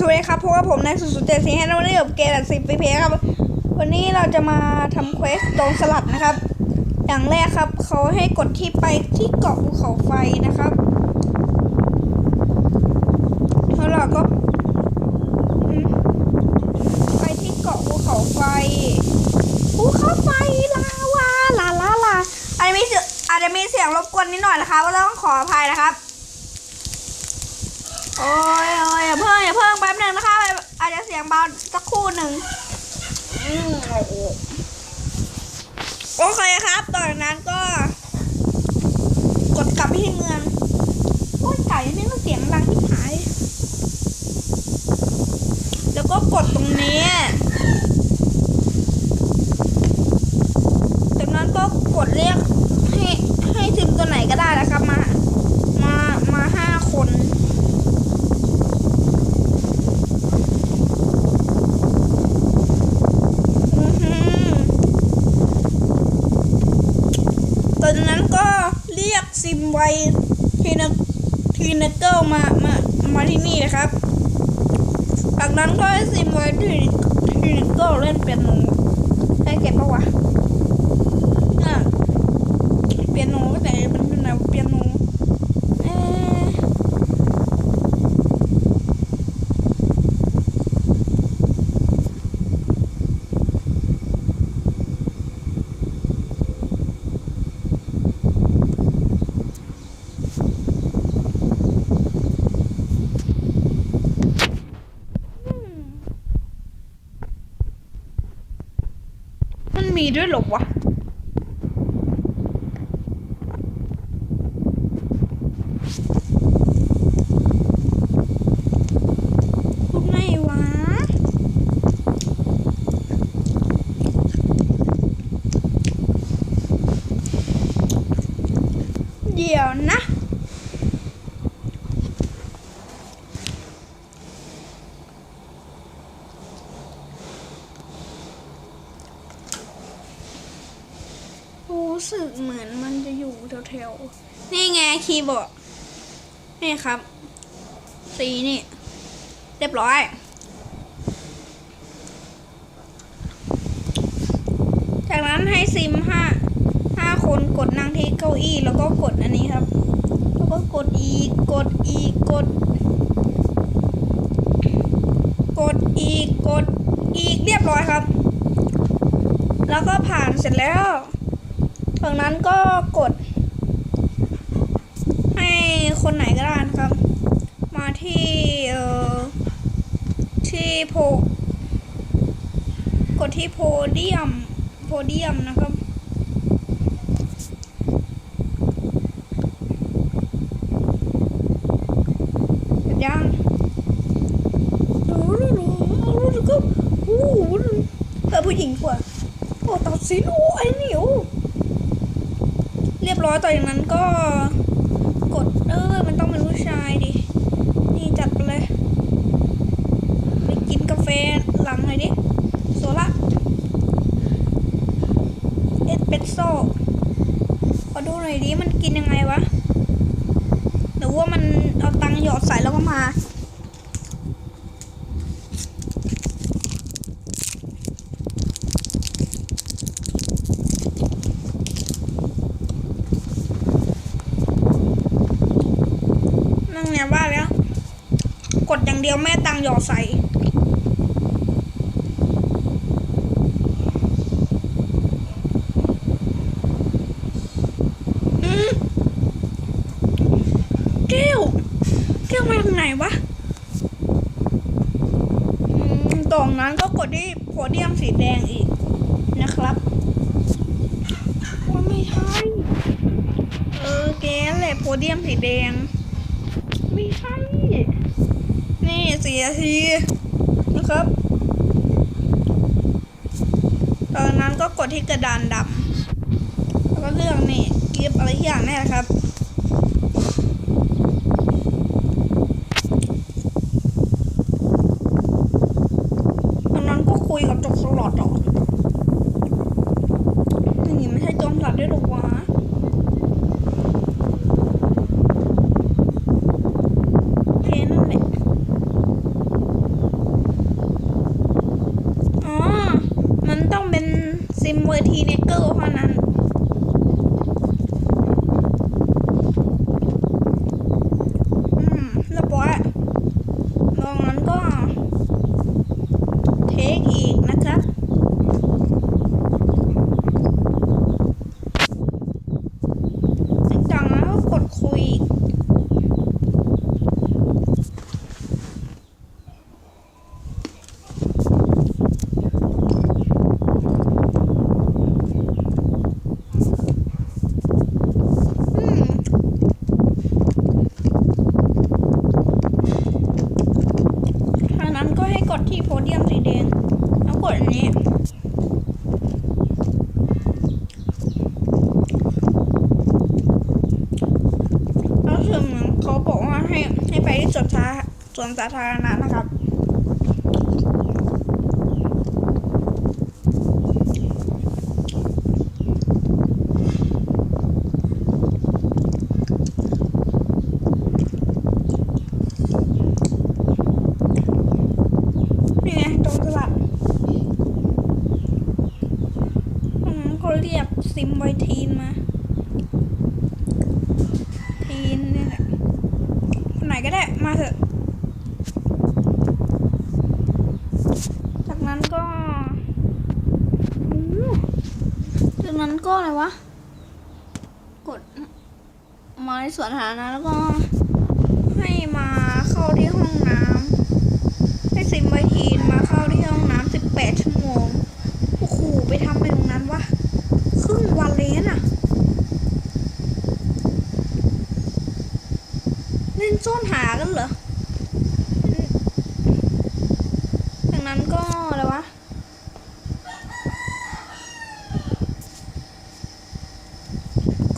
สวัสดีครับพวกบผมในสุดสุดเจ็ดสีให้เราได้กับเกมสิบปีเพครับ วันนี้เราจะมาทำเควสตรงสลัดนะครับ อย่างแรกครับเขาให้กดที่ไปที่เกาะภูเขาไฟนะครับแล้วเราก็ไปที่เกาะภูเขาไฟภูเขาไฟลาวาลาลาลาอาจจะมีเสียงอาจจะมีเสียงรบกวนนิดหน่อยนะครับก็ต้องขออภัยนะครับ โอ้ยโอ้ยอย่าเพิ่งอย่าเพิ่งแป๊บหนึ่งนะคะ อาจจะเสียงเบาสักครู่หนึ่งอืมโอเคครับตอนนั้นก็ กดกลับไปที่เมืองโอ้ยไก่นี่มันเสียงดังที่หาย แล้วก็กดตรงนี้จากนั้นก็กดเรียกให้ให้ซิมตัวไหนก็ได้นะครับมา มามาห้าคน อือหือตอนนั้นก็เรียกซิมไวทีนทีนเกิล มามามาที่นี่นะครับจากนั้นก็ให้ซิมไว้ที่ทีนก็เล่นเปียโนได้เก็บปะวะอะเปียโนก็แต่มันเป็นแนวเปียโนเอ๊ะ มันมี ด้วยหรอวะเดี๋ยวนะ รู้สึกเหมือนมันจะอยู่แถวๆ นี่ไงคีย์บอร์ด นี่ครับ สีนี่ เรียบร้อย จากนั้นให้ซิมห้าห้าคนกดนั่งที่เก้าอี้แล้วก็กดอันนี้ครับ แล้วก็กดอีก กดอีก กด กดอีก กดอีกเรียบร้อยครับ แล้วก็ผ่านเสร็จแล้วจากนั้นก็กด คนไหนก็ได้นะครับ มาที่เอ่อที่โพกดที่โพเดียมโพเดียมนะครับเสร็จยังโอ้โหรู้สึกก็โอ้โหเธอผู้หญิงกว่า โอ้ตัดสินโอ้ไอ้เหนียวเรียบร้อยต่อจากนั้นก็ เออ มันต้องเป็นผู้ชายดิ นี่จัดไปเลย ไปกินกาแฟหลังหน่อยดิ โซล่าเอสเปรสโซ่ขอดูหน่อยดิ มันกินยังไงวะ หรือว่ามันเอาตังหยอดใส่แล้วก็มา นั่งเนี่ยว่าแล้ว กดอย่าง เดียวแม่ตังหยอดใส่อืมแก้ว แก้วมาทางไหนวะอืมตรงนั้นก็กดที่โพเดียมสีแดงอีกนะครับว่าไม่ใช่เออแกแหละโพเดียมสีแดง ไม่ใช่ นี่สีนาทีนะครับ ตอนนั้นก็กดที่กระดานดำแล้วก็เลือกนี่กิฟอะไรที่อย่างแน่ครับ ซิมเวอร์ทีเนเกิลเท่านั้น สวนสาสวนสาธารณะนะครับ นี่ไงตรงตลาดอืมเขาเรียกซิมไวทีนมา ไหนก็ได้ มาเถอะ จากนั้นก็จากนั้นก็อะไรวะ กด มาในสวนสาธารณะแล้วก็ ให้มาเข้าที่ห้องน้ำ ให้ซิมไวทีนมาเข้าที่ห้องน้ำสิบแปดชั่วโมงโอ้โหไปทำไปตรงนั้นวะ ครึ่งวันเลยน่ะ เล่นซ่อนหากันเหรอจากนั้นก็อะไรวะ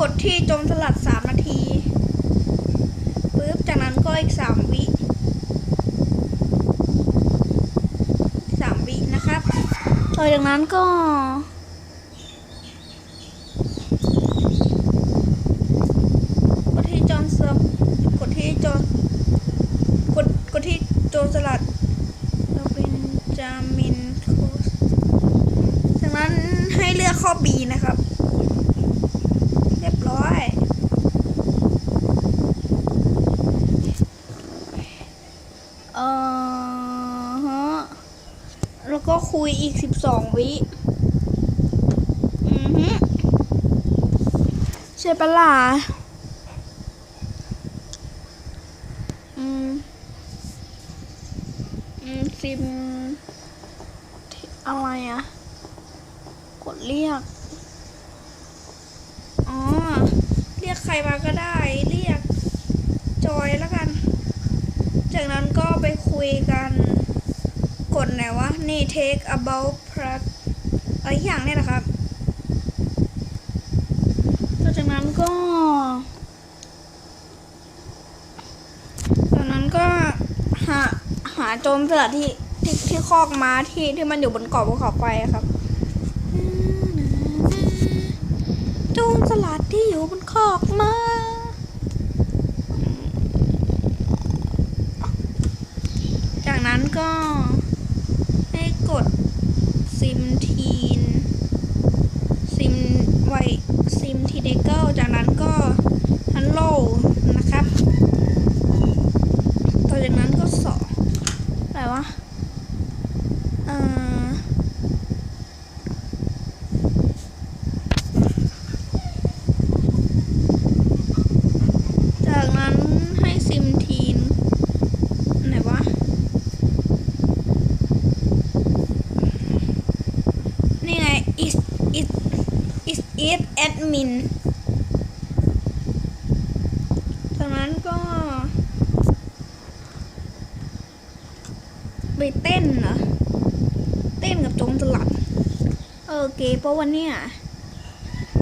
กดที่โจมสลัดสามนาทีปึ๊บ จากนั้นก็อีกสามวิ สามวินะครับ ต่อจากนั้นก็ กดที่จอนสลับกดที่จอนกดกดที่โจรสลัดเราเป็นจามินโคสจากนั้นให้เลือกข้อ B นะครับ เรียบร้อย เออฮะ แล้วก็ คุยอีกสิบสองวิอือฮึใช่ปะล่ะอืม อืม ซิมที่อะไรอะกดเรียก อ๋อ เรียกใครมาก็ได้ เรียก จอยแล้วกัน จากนั้นก็ไปคุยกัน กดไหนวะ นี่ take about plus อะไรอย่างเนี่ยนะครับต่อจากนั้นก็จากนั้นก็หาหาโจรสลัดที่ที่ที่คอกม้าที่ที่มันอยู่บนเกาะภูเขาไฟครับโจรสลัดที่อยู่บนคอกม้าจากนั้นก็ให้กดซิมทีน ซิม ไวซิมทีเดเกิลจากนั้นก็ฮันโลนะครับ ต่อจากนั้นก็สองอะไรวะ เอ่อ จากนั้นให้ซิมทีน ไหนวะ นี่ไง is is is it admin จากนั้นก็ ไปเต้นเหรอเต้นกับโจงสลัดเออเก๋เพราะวันเนี้ย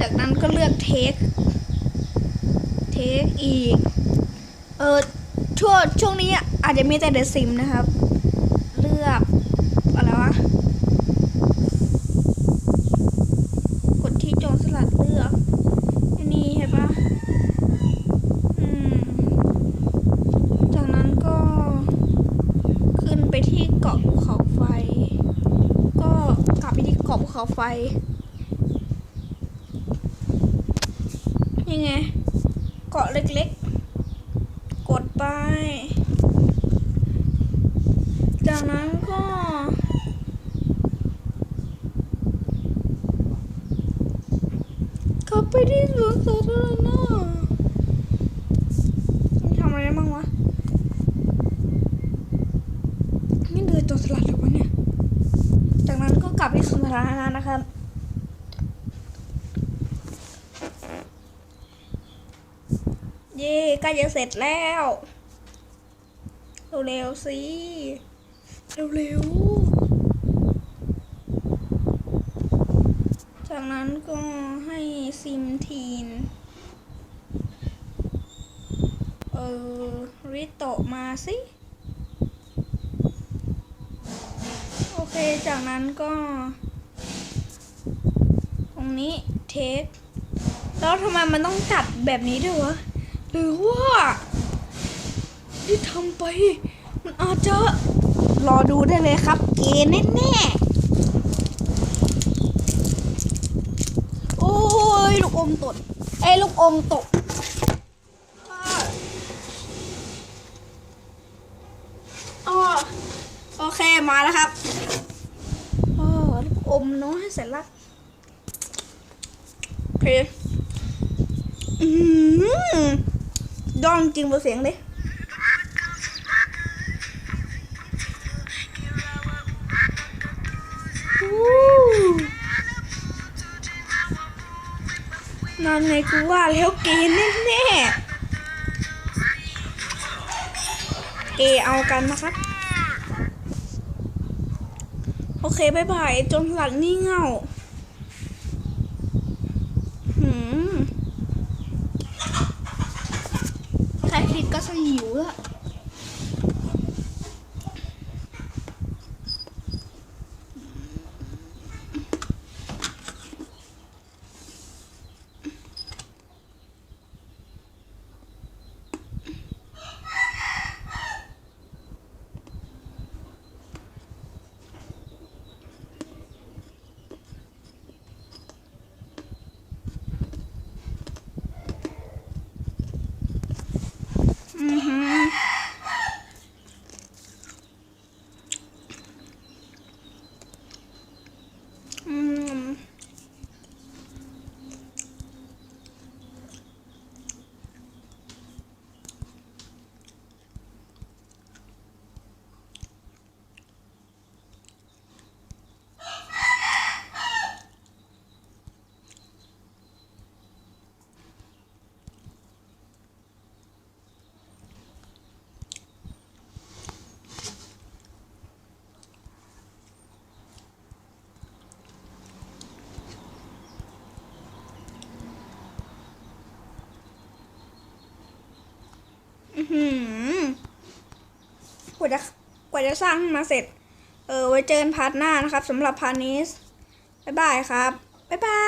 จากนั้นก็เลือกเทคเทคอีก เออช่วงช่วงนี้อาจจะมีแต่เดซิมนะครับ ไฟ ยังไง เกาะเล็กๆ กดไป จากนั้นก็ขับไปที่สวนสาธารณะ เย่ใกล้จะเสร็จแล้ว เร็วๆสิ เร็วๆ จากนั้นก็ให้ซิมทีน เออ ริโตะมาสิ โอเค จากนั้นก็ ตรงนี้เทคแล้วทำไมมันต้องจัดแบบนี้ด้วยวะ หรือว่า ที่ทำไป มันอาจจะ รอดูได้เลยครับ เกแน่แน่ๆโอ้ย ลูกอมตดไอ้ลูกอมตกอ้อโอเคมาแล้วครับอ้อลูกอมน้อยเสร็จแล้วโอเค อืม ย่องจริงเบอเสียงดินั่นไงกูว่าแล้วเกย์แน่เกย์เอากันนะครับ โอเคบายบายจนหลัดนี่เงา หืม ใครผิด หือกว่าจะกว่าจะสร้างขึ้นมาเสร็จ เออไว้เจอกันพาร์ทหน้านะครับสำหรับพาร์ทนี้ บ๊ายบายครับ บ๊ายบาย